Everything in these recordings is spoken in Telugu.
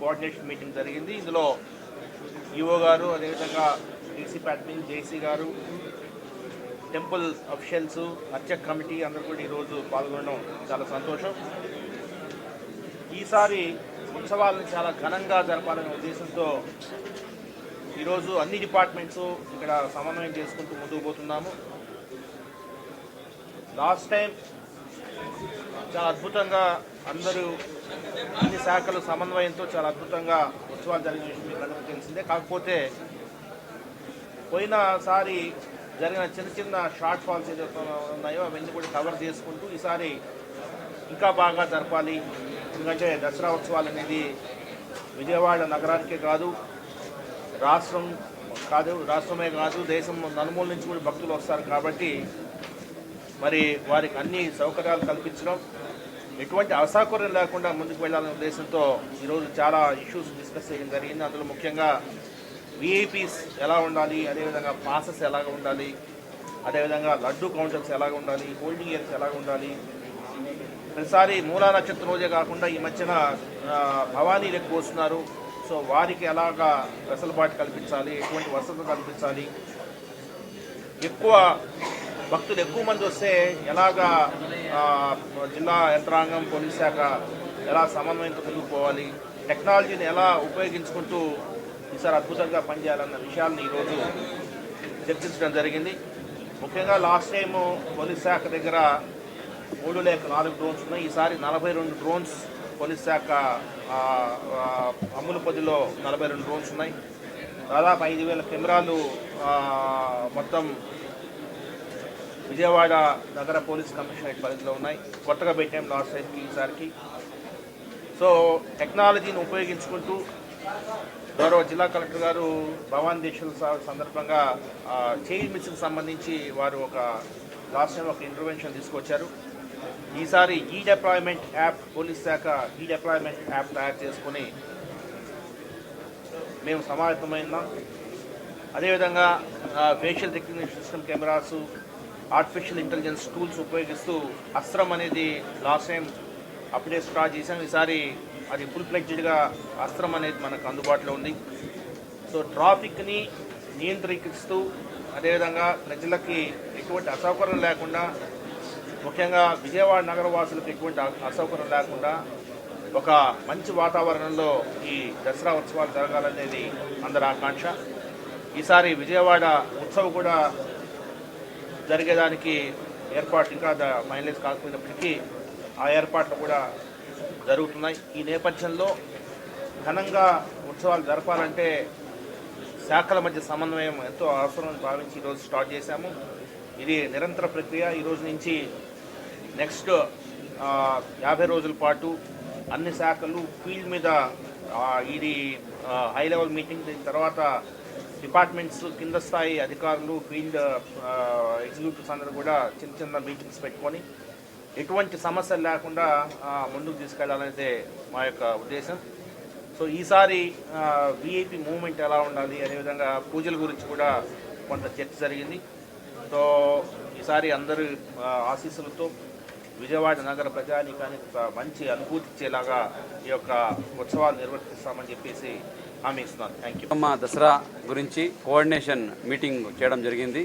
కోఆర్డినేషన్ మీటింగ్ జరిగింది. ఇందులో ఈఓ గారు అదేవిధంగా డీసీపీ అడ్మిన్ జేసీ గారు టెంపుల్ అఫిషియల్స్ అర్చక్ కమిటీ అందరూ కూడా ఈరోజు పాల్గొనడం చాలా సంతోషం. ఈసారి ఉత్సవాలను చాలా ఘనంగా జరపాలనే ఉద్దేశంతో ఈరోజు అన్ని డిపార్ట్మెంట్స్ ఇక్కడ సమన్వయం చేసుకుంటూ ముందుకు పోతున్నాము. లాస్ట్ టైం చాలా అద్భుతంగా అందరూ అన్ని శాఖలు సమన్వయంతో చాలా అద్భుతంగా ఉత్సవాలు జరిగిన విషయం మీకు తెలిసిందే. కాకపోతే పోయినసారి జరిగిన చిన్న చిన్న షార్ట్ ఫాల్స్ ఏదైతే ఉన్నాయో అవన్నీ కూడా కవర్ చేసుకుంటూ ఈసారి ఇంకా బాగా జరపాలి. ఎందుకంటే దసరా ఉత్సవాలు అనేది విజయవాడ నగరానికే కాదు రాష్ట్రం కాదు రాష్ట్రమే కాదు దేశం నలుమూల నుంచి కూడా భక్తులు వస్తారు కాబట్టి మరి వారికి అన్ని సౌకర్యాలు కల్పించడం ఎటువంటి అసౌకర్యం లేకుండా ముందుకు వెళ్ళాలనే ఉద్దేశంతో ఈరోజు చాలా ఇష్యూస్ డిస్కస్ చేయడం జరిగింది. అందులో ముఖ్యంగా విఐపీస్ ఎలా ఉండాలి అదేవిధంగా పాసెస్ ఎలాగ ఉండాలి అదేవిధంగా లడ్డు కౌంటర్స్ ఎలాగ ఉండాలి హోల్డింగ్ ఇయర్స్ ఎలాగ ఉండాలి. ప్రతిసారి మూలా నక్షత్రం రోజే కాకుండా ఈ మధ్యన భవానీలు ఎక్కువ వస్తున్నారు. సో వారికి ఎలాగా వెసలుబాటు కల్పించాలి ఎటువంటి వసతులు కల్పించాలి ఎక్కువ భక్తులు ఎక్కువ మంది వస్తే ఎలాగా జిల్లా యంత్రాంగం పోలీస్ శాఖ ఎలా సమన్వయంతో ముందుకు పోవాలి టెక్నాలజీని ఎలా ఉపయోగించుకుంటూ ఈసారి అద్భుతంగా పనిచేయాలన్న విషయాలను ఈరోజు చర్చించడం జరిగింది. ముఖ్యంగా లాస్ట్ టైం పోలీస్ శాఖ దగ్గర మూడు లేక నాలుగు డ్రోన్స్ ఉన్నాయి. ఈసారి నలభై రెండు డ్రోన్స్ పోలీస్ శాఖ అమ్ముల పొదిలో నలభై రెండు డ్రోన్స్ ఉన్నాయి. దాదాపు ఐదు వేల కెమెరాలు మొత్తం విజయవాడ నగర పోలీస్ కమిషనరేట్ పరిధిలో ఉన్నాయి. కొత్తగా పెట్టాం లాస్ట్ టైంకి ఈసారికి. సో టెక్నాలజీని ఉపయోగించుకుంటూ గౌరవ జిల్లా కలెక్టర్ గారు భవాన్ దీక్షల సందర్భంగా చైల్డ్ మిషన్కి సంబంధించి వారు ఒక లాస్ట్ టైం ఒక ఇంటర్వెన్షన్ తీసుకొచ్చారు. ఈసారి ఈ డిప్లాయ్మెంట్ యాప్ పోలీస్ శాఖ ఈ డిప్లాయ్మెంట్ యాప్ తయారు చేసుకొని మేము సమాయత్తమైనాం అదేవిధంగా facial recognition system cameras artificial intelligence tools ఉపయోగిస్తూ అస్త్రం అనేది లాస్ట్ టైం అప్పుడే స్టార్ట్ చేసాం ఈసారి అది ఫుల్ ఫ్లెడ్జ్డ్గా అస్త్రం అనేది మనకు అందుబాటులో ఉంది. సో ట్రాఫిక్ని నియంత్రిస్తూ అదేవిధంగా ప్రజలకి ఎటువంటి అసౌకర్యం లేకుండా ముఖ్యంగా విజయవాడ నగర వాసులకు ఎటువంటి అసౌకర్యం లేకుండా ఒక మంచి వాతావరణంలో ఈ దసరా ఉత్సవాలు జరగాలనేది అందరి ఆకాంక్ష. ఈసారి విజయవాడ ఉత్సవం కూడా జరిగేదానికి ఏర్పాట్లు ఇంకా మైలేజ్ కాకపోయినప్పటికీ ఆ ఏర్పాట్లు కూడా జరుగుతున్నాయి. ఈ నేపథ్యంలో ఘనంగా ఉత్సవాలు జరపాలంటే శాఖల మధ్య సమన్వయం ఎంతో అవసరం భావించి ఈరోజు స్టార్ట్ చేశాము. ఇది నిరంతర ప్రక్రియ. ఈరోజు నుంచి నెక్స్ట్ యాభై రోజుల పాటు అన్ని శాఖలు ఫీల్డ్ మీద ఇది హై లెవెల్ మీటింగ్ దీని తర్వాత డిపార్ట్మెంట్స్ కింద స్థాయి అధికారులు ఫీల్డ్ ఎగ్జిక్యూటివ్స్ అందరూ కూడా చిన్న చిన్న మీటింగ్స్ పెట్టుకొని ఎటువంటి సమస్యలు లేకుండా ముందుకు తీసుకెళ్ళాలనేదే మా యొక్క ఉద్దేశం. సో ఈసారి విఐపి మూవ్మెంట్ ఎలా ఉండాలి అదేవిధంగా పూజల గురించి కూడా కొంత చర్చ జరిగింది. సో ఈసారి అందరి ఆశీస్సులతో విజయవాడ నగర ప్రజానీకానికి మంచి అనుభూతి ఇచ్చేలాగా ఈ యొక్క ఉత్సవాలు నిర్వర్తిస్తామని చెప్పేసి హామీ ఇస్తున్నాను. థ్యాంక్ యూ అమ్మ దసరా గురించి కోఆర్డినేషన్ మీటింగ్ చేయడం జరిగింది.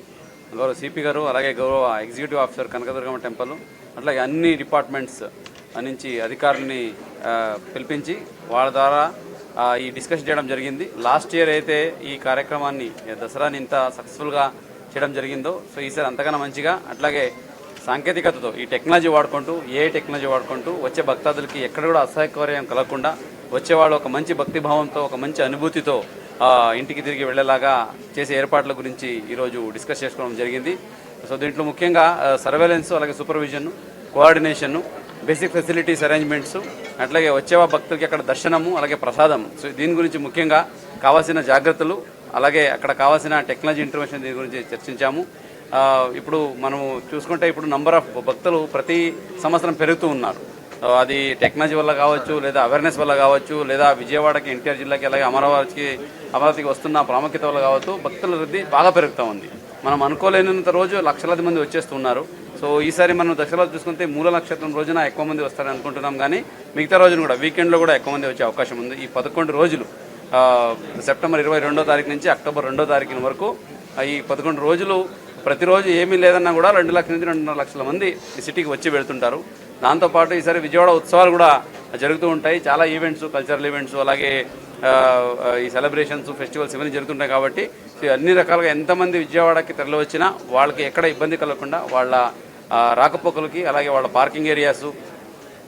గౌరవ సిపి గారు అలాగే గౌరవ ఎగ్జిక్యూటివ్ ఆఫీసర్ కనకదుర్గమ్మ టెంపుల్ అట్లాగే అన్ని డిపార్ట్మెంట్స్ నుంచి అధికారులని పిలిపించి వాళ్ళ ద్వారా ఈ డిస్కషన్ చేయడం జరిగింది. లాస్ట్ ఇయర్ అయితే ఈ కార్యక్రమాన్ని దసరాని ఇంత సక్సెస్ఫుల్గా చేయడం జరిగిందో సో ఈసారి అంతకన్నా మంచిగా అట్లాగే సాంకేతికతతో ఈ టెక్నాలజీ వాడుకుంటూ ఏ టెక్నాలజీ వాడుకుంటూ వచ్చే భక్తాదులకి ఎక్కడ కూడా అసౌకర్యం కలగకుండా వచ్చేవాళ్ళు ఒక మంచి భక్తి భావంతో ఒక మంచి అనుభూతితో ఇంటికి తిరిగి వెళ్ళేలాగా చేసే ఏర్పాట్ల గురించి ఈరోజు డిస్కస్ చేసుకోవడం జరిగింది. సో దీంట్లో ముఖ్యంగా సర్వేలెన్స్ అలాగే supervision coordination basic facilities arrangements అట్లాగే వచ్చేవా భక్తులకి అక్కడ దర్శనము అలాగే ప్రసాదం సో దీని గురించి ముఖ్యంగా కావాల్సిన జాగ్రత్తలు అలాగే అక్కడ కావాల్సిన టెక్నాలజీ ఇంటర్వెన్షన్ దీని గురించి చర్చించాము. ఇప్పుడు మనము చూసుకుంటే ఇప్పుడు నంబర్ ఆఫ్ భక్తులు ప్రతి సంవత్సరం పెరుగుతూ ఉన్నారు. అది టెక్నాలజీ వల్ల కావచ్చు లేదా అవేర్నెస్ వల్ల కావచ్చు లేదా విజయవాడకి ఎన్టీఆర్ జిల్లాకి అలాగే అమరావతికి అమరావతికి వస్తున్న ప్రాముఖ్యత వల్ల కావచ్చు భక్తుల వృద్ధి బాగా పెరుగుతూ ఉంది. మనం అనుకోలేనంత రోజు లక్షలాది మంది వచ్చేస్తున్నారు. సో ఈసారి మనం దశలో చూసుకుంటే మూల నక్షత్రం రోజున ఎక్కువ మంది వస్తారని అనుకుంటున్నాం కానీ మిగతా రోజున కూడా వీకెండ్లో కూడా ఎక్కువ మంది వచ్చే అవకాశం ఉంది. ఈ పదకొండు రోజులు సెప్టెంబర్ ఇరవై రెండో తారీఖు నుంచి అక్టోబర్ రెండో తారీఖున వరకు ఈ పదకొండు రోజులు ప్రతిరోజు ఏమీ లేదన్నా కూడా రెండు లక్షల నుంచి రెండున్నర లక్షల మంది ఈ సిటీకి వచ్చి వెళ్తుంటారు. దాంతోపాటు ఈసారి విజయవాడ ఉత్సవాలు కూడా జరుగుతూ ఉంటాయి. చాలా ఈవెంట్స్ కల్చరల్ ఈవెంట్స్ అలాగే ఈ సెలబ్రేషన్స్ ఫెస్టివల్స్ ఇవన్నీ జరుగుతుంటాయి కాబట్టి అన్ని రకాలుగా ఎంతమంది విజయవాడకి తరలి వచ్చినా వాళ్ళకి ఎక్కడ ఇబ్బంది కలగకుండా వాళ్ళ రాకపోకలకి అలాగే వాళ్ళ పార్కింగ్ ఏరియాసు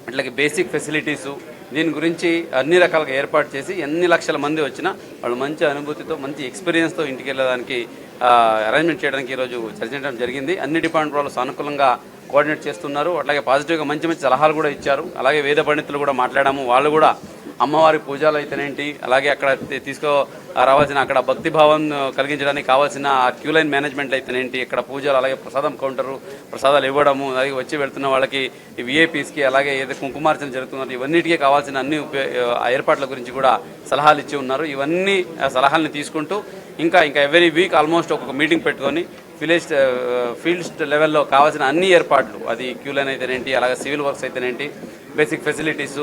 అట్లాగే బేసిక్ ఫెసిలిటీసు దీని గురించి అన్ని రకాలుగా ఏర్పాటు చేసి ఎన్ని లక్షల మంది వచ్చినా వాళ్ళు మంచి అనుభూతితో మంచి ఎక్స్పీరియన్స్తో ఇంటికి వెళ్ళడానికి అరేంజ్మెంట్ చేయడానికి ఈరోజు చర్చించడం జరిగింది. అన్ని డిపార్ట్మెంట్ వాళ్ళు సానుకూలంగా కోఆర్డినేట్ చేస్తున్నారు. అట్లాగే పాజిటివ్గా మంచి మంచి సలహాలు కూడా ఇచ్చారు. అలాగే వేద పండితులు కూడా మాట్లాడాము. వాళ్ళు కూడా అమ్మవారి పూజలు అయితేనేంటి? అలాగే అక్కడ తీసుకో రావాల్సిన అక్కడ భక్తి భావం కలిగించడానికి కావాల్సిన క్యూ లైన్ మేనేజ్మెంట్ అయితేనేంటి? ఇక్కడ పూజలు అలాగే ప్రసాదం కౌంటరు ప్రసాదాలు ఇవ్వడము అలాగే వచ్చి వెళ్తున్న వాళ్ళకి విఐపీస్కి అలాగే ఏదైతే కుంకుమార్చన జరుగుతుందో ఇవన్నిటికీ కావాల్సిన అన్ని ఆ ఏర్పాట్ల గురించి కూడా సలహాలు ఇచ్చి ఉన్నారు. ఇవన్నీ ఆ తీసుకుంటూ ఇంకా ఇంకా ఎవరీ వీక్ ఆల్మోస్ట్ ఒక్కొక్క మీటింగ్ పెట్టుకొని విలేజ్ ఫీల్డ్స్ లెవెల్లో కావాల్సిన అన్ని ఏర్పాట్లు అది క్యూ లైన్ అయితేనేంటి అలాగే సివిల్ వర్క్స్ అయితేనేంటి బేసిక్ ఫెసిలిటీస్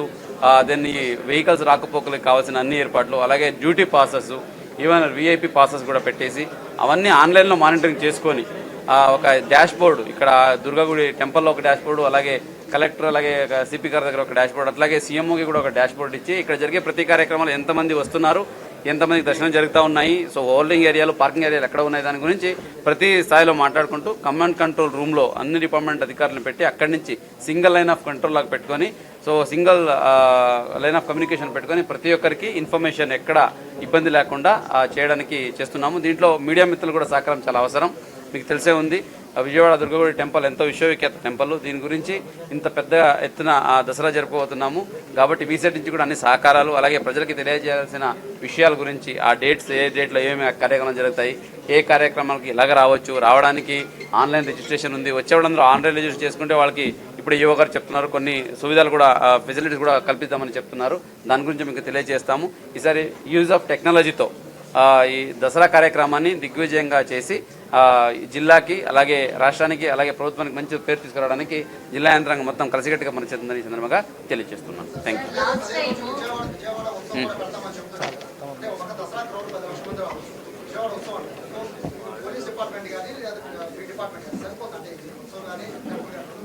దెన్ ఈ వెహికల్స్ రాకపోకలకు కావాల్సిన అన్ని ఏర్పాట్లు అలాగే duty passes even VIP passes కూడా పెట్టేసి అవన్నీ ఆన్లైన్లో మానిటరింగ్ చేసుకొని ఒక డాష్ బోర్డు ఇక్కడ దుర్గాగుడి టెంపుల్లో ఒక డాష్ బోర్డు అలాగే కలెక్టర్ అలాగే సిపి గారి దగ్గర ఒక డాష్ బోర్డు అట్లాగే సీఎంఓకి కూడా ఒక డాష్ బోర్డు ఇచ్చి ఇక్కడ జరిగే ప్రతి కార్యక్రమాలు ఎంతమంది వస్తున్నారు ఎంతమందికి దర్శనం జరుగుతూ ఉన్నాయి. సో హోల్డింగ్ ఏరియాలు పార్కింగ్ ఏరియాలు ఎక్కడ ఉన్నాయి దాని గురించి ప్రతి స్థాయిలో మాట్లాడుకుంటూ కమాండ్ కంట్రోల్ రూమ్లో అన్ని డిపార్ట్మెంట్ అధికారులను పెట్టి అక్కడి నుంచి సింగిల్ లైన్ ఆఫ్ కంట్రోల్ లాగా పెట్టుకొని so single line of communication పెట్టుకొని ప్రతి ఒక్కరికి ఇన్ఫర్మేషన్ ఎక్కడ ఇబ్బంది లేకుండా చేయడానికి చేస్తున్నాము. దీంట్లో మీడియా మిత్రులు కూడా సహకారం చాలా అవసరం. మీకు తెలిసే ఉంది. విజయవాడ దుర్గగుడి టెంపుల్ ఎంతో విశ్వవిఖ్యాత టెంపుల్. దీని గురించి ఇంత పెద్ద ఎత్తున ఆ దసరా జరుపుకోబోతున్నాము. కాబట్టి వీసెట్ నుంచి కూడా అన్ని సహకారాలు అలాగే ప్రజలకి తెలియజేయాల్సిన విషయాల గురించి ఆ డేట్స్ ఏ డేట్లో ఏమేమి కార్యక్రమాలు జరుగుతాయి ఏ కార్యక్రమాలకి ఇలాగ రావచ్చు రావడానికి ఆన్లైన్ రిజిస్ట్రేషన్ ఉంది. వచ్చేవాళ్ళందరూ ఆన్లైన్ రిజిస్టర్ చేసుకుంటే వాళ్ళకి ఇప్పుడు యువ గారు చెప్తున్నారు కొన్ని సువిధాలు కూడా ఫెసిలిటీస్ కూడా కల్పిద్దామని చెప్తున్నారు. దాని గురించి మీకు తెలియజేస్తాము. ఈసారి యూజ్ ఆఫ్ టెక్నాలజీతో ఈ దసరా కార్యక్రమాన్ని దిగ్విజయంగా చేసి జిల్లాకి అలాగే రాష్ట్రానికి అలాగే ప్రభుత్వానికి మంచి పేరు తీసుకురావడానికి జిల్లా యంత్రాంగం మొత్తం కలిసికట్టుగా పనిచేస్తుందని సందర్భంగా తెలియజేస్తున్నాను. థ్యాంక్ యూ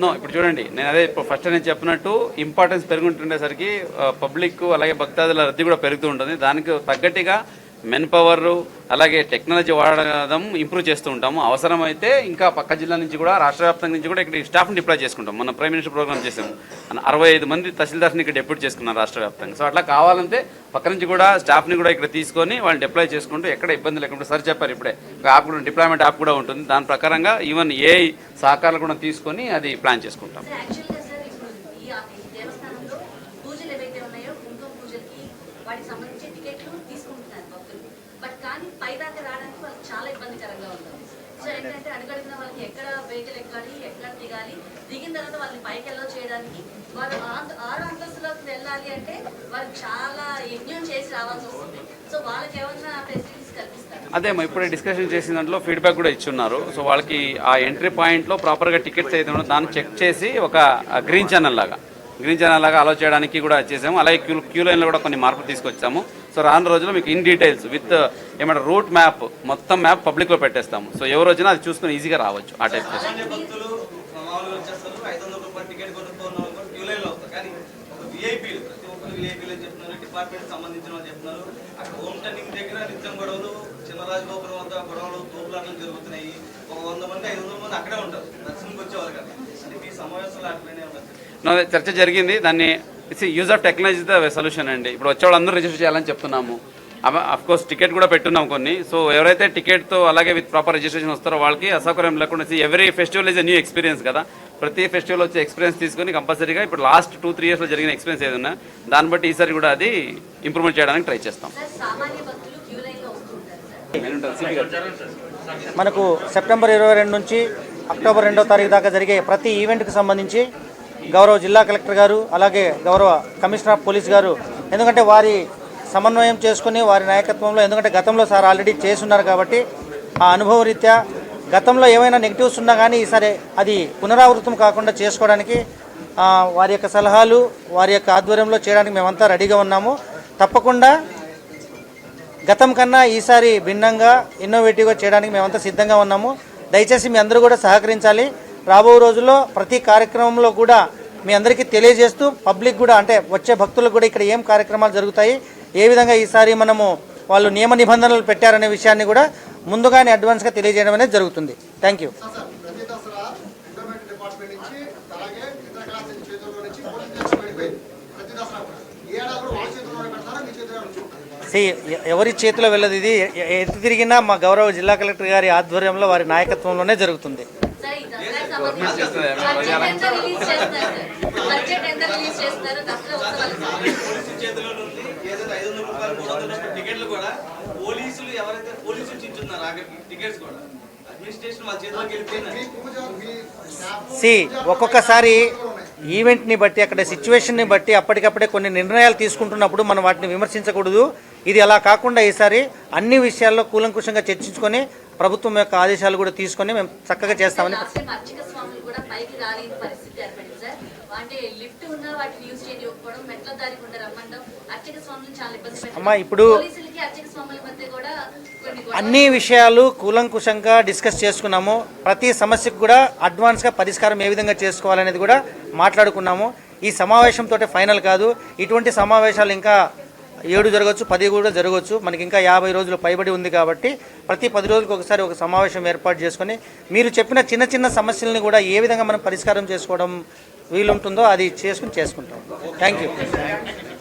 నో ఇప్పుడు చూడండి నేను అదే ఇప్పుడు ఫస్ట్ నేను చెప్పినట్టు ఇంపార్టెన్స్ పెరుగుతుండేసరికి పబ్లిక్ అలాగే భక్తాదుల రద్దీ కూడా పెరుగుతూ ఉంటుంది. దానికి తగ్గట్టుగా మెన్ పవర్ అలాగే టెక్నాలజీ వాడడం ఇంప్రూవ్ చేస్తూ ఉంటాము. అవసరమైతే ఇంకా పక్క జిల్లా నుంచి కూడా రాష్ట్ర వ్యాప్తంగా నుంచి కూడా ఇక్కడ స్టాఫ్ని డిప్లాయ్ చేసుకుంటాం. మన ప్రైమ్ మినిస్టర్ ప్రోగ్రామ్ చేసాము అరవై ఐదు మంది తహసీల్దార్ని ఇక్కడ డెప్యూట్ చేసుకున్నారు రాష్ట్ర వ్యాప్తంగా. సో అట్లా కావాలంటే పక్క నుంచి కూడా స్టాఫ్ని కూడా ఇక్కడ తీసుకొని వాళ్ళు డిప్లాయ్ చేసుకుంటూ ఎక్కడ ఇబ్బంది లేకుండా సార్ చెప్పారు ఇప్పుడే ఒక యాప్ కూడా డిప్లాయ్మెంట్ యాప్ కూడా ఉంటుంది. దాని ప్రకారంగా ఈవెన్ ఏ సహకారాలు కూడా తీసుకొని అది ప్లాన్ చేసుకుంటాం సార్ యాక్చువల్గా సార్ ఇప్పుడు ఈ ఈ దేవస్థానంలో పూజలు ఏవైతే ఉన్నాయో కుంకుమ పూజలకి వాటికి సంబంధించి టికెట్లు తీసుకుంటున్నారు భక్తులు బట్ కానీ పై దాకా రావడానికి వాళ్ళకి చాలా ఇబ్బందికరంగా ఉంటుంది సో ఏంటంటే అడుగడుగున వాళ్ళకి ఎక్కడ వెహికల్ ఎక్కాలి ఎక్కడ దిగాలి దిగిన తర్వాత వాళ్ళని పైకి ఎలా చేయడానికి వారు ఆరు అంతస్తులోకి వెళ్ళాలి అంటే వాళ్ళు చాలా యజ్ఞం చేసి రావాల్సి వస్తుంది. సో వాళ్ళకి ఏమన్నా ఫెసిలిటీస్ అదే మా ఇప్పుడే డిస్కషన్ చేసిన దాంట్లో ఫీడ్బ్యాక్ కూడా ఇచ్చున్నారు. సో వాళ్ళకి ఆ ఎంట్రీ పాయింట్లో ప్రాపర్గా టికెట్స్ అయితే ఉన్నాయో దాన్ని చెక్ చేసి ఒక గ్రీన్ ఛానల్ లాగా గ్రీన్ ఛానల్ లాగా అలో చేయడానికి కూడా చేసాము. అలాగే క్యూ క్యూ లైన్లో కూడా కొన్ని మార్పులు తీసుకొచ్చాము. సో రాను రోజుల్లో మీకు ఇన్ డీటెయిల్స్ విత్ ఏమంటారు రూట్ మ్యాప్ మొత్తం మ్యాప్ పబ్లిక్లో పెట్టేస్తాము. సో ఎవరు వచ్చినా అది చూసుకొని ఈజీగా రావచ్చు ఆ టైప్ చర్చ జరిగింది. దాన్ని use of technology the solution అండి. ఇప్పుడు వచ్చే వాళ్ళందరూ రిజిస్టర్ చేయాలని చెప్తున్నాము. అఫ్ కోర్స్ టికెట్ కూడా పెట్టున్నాం కొన్ని. సో ఎవరైతే టికెట్తో అలాగే విత్ ప్రాపర్ రిజిస్ట్రేషన్ వస్తారో వాళ్ళకి అసౌకర్యం లేకుండా every festival is a new experience కదా. ప్రతి ఫెస్టివల్ వచ్చే ఎక్స్పీరియన్స్ తీసుకొని కంపల్సరీగా ఇప్పుడు లాస్ట్ టూ త్రీ ఇయర్స్లో జరిగిన ఎక్స్పీరియన్స్ ఏదైనా దాన్ని బట్టి ఈసారి కూడా అది ఇంప్రూవ్మెంట్ చేయడానికి ట్రై చేస్తాం. మనకు సెప్టెంబర్ ఇరవై రెండు నుంచి అక్టోబర్ రెండో తారీఖు దాకా జరిగే ప్రతి ఈవెంట్కి సంబంధించి గౌరవ జిల్లా కలెక్టర్ గారు అలాగే గౌరవ కమిషనర్ ఆఫ్ పోలీస్ గారు ఎందుకంటే వారి సమన్వయం చేసుకుని వారి నాయకత్వంలో ఎందుకంటే గతంలో సార్ ఆల్రెడీ చేస్తున్నారు కాబట్టి ఆ అనుభవ రీత్యా గతంలో ఏమైనా నెగిటివ్స్ ఉన్నా కానీ ఈసారి అది పునరావృతం కాకుండా చేసుకోవడానికి వారి యొక్క సలహాలు వారి యొక్క ఆధ్వర్యంలో చేయడానికి మేమంతా రెడీగా ఉన్నాము. తప్పకుండా గతం కన్నా ఈసారి భిన్నంగా ఇన్నోవేటివ్గా చేయడానికి మేమంతా సిద్ధంగా ఉన్నాము. దయచేసి మీ అందరూ కూడా సహకరించాలి. రాబో రోజుల్లో ప్రతి కార్యక్రమంలో కూడా మీ అందరికీ తెలియజేస్తూ పబ్లిక్ కూడా అంటే వచ్చే భక్తులకు కూడా ఇక్కడ ఏం కార్యక్రమాలు జరుగుతాయి ఏ విధంగా ఈసారి మనము వాళ్ళు నియమ నిబంధనలు పెట్టారనే విషయాన్ని కూడా ముందుగానే అడ్వాన్స్గా తెలియజేయడం అనేది జరుగుతుంది. థ్యాంక్ యూ ఎవరి చేతిలో వెళ్ళదు ఇది. ఎటు తిరిగినా మా గౌరవ జిల్లా కలెక్టర్ గారి ఆధ్వర్యంలో వారి నాయకత్వంలోనే జరుగుతుంది. సార్ బడ్జెట్ ఎంత రిలీజ్ బడ్జెట్ ఎంత రిలీజ్ దసరా టికెట్లు కూడా పోలీసులు ఎవరైతే పోలీసులు చించున్నారు టికెట్స్ కూడా సి ఒక్కొక్కసారి ఈవెంట్ని బట్టి అక్కడ సిచ్యువేషన్ని బట్టి అప్పటికప్పుడే కొన్ని నిర్ణయాలు తీసుకుంటున్నప్పుడు మనం వాటిని విమర్శించకూడదు. ఇది అలా కాకుండా ఈసారి అన్ని విషయాల్లో కూలంకుషంగా చర్చించుకొని ప్రభుత్వం యొక్క ఆదేశాలు కూడా తీసుకొని మేము చక్కగా చేస్తామని. అమ్మా, ఇప్పుడు అన్ని విషయాలు కూలంకుషంగా డిస్కస్ చేసుకున్నాము. ప్రతి సమస్యకు కూడా అడ్వాన్స్గా పరిష్కారం ఏ విధంగా చేసుకోవాలనేది కూడా మాట్లాడుకున్నాము. ఈ సమావేశంతో ఫైనల్ కాదు. ఇటువంటి సమావేశాలు ఇంకా ఏడు జరగవచ్చు పది కూడా జరగవచ్చు మనకి ఇంకా యాభై రోజులు పైబడి ఉంది కాబట్టి ప్రతి పది రోజులకు ఒకసారి ఒక సమావేశం ఏర్పాటు చేసుకొని మీరు చెప్పిన చిన్న చిన్న సమస్యల్ని కూడా ఏ విధంగా మనం పరిష్కారం చేసుకోవడం వీలుంటుందో అది చేసుకుని చేసుకుంటాం. Thank you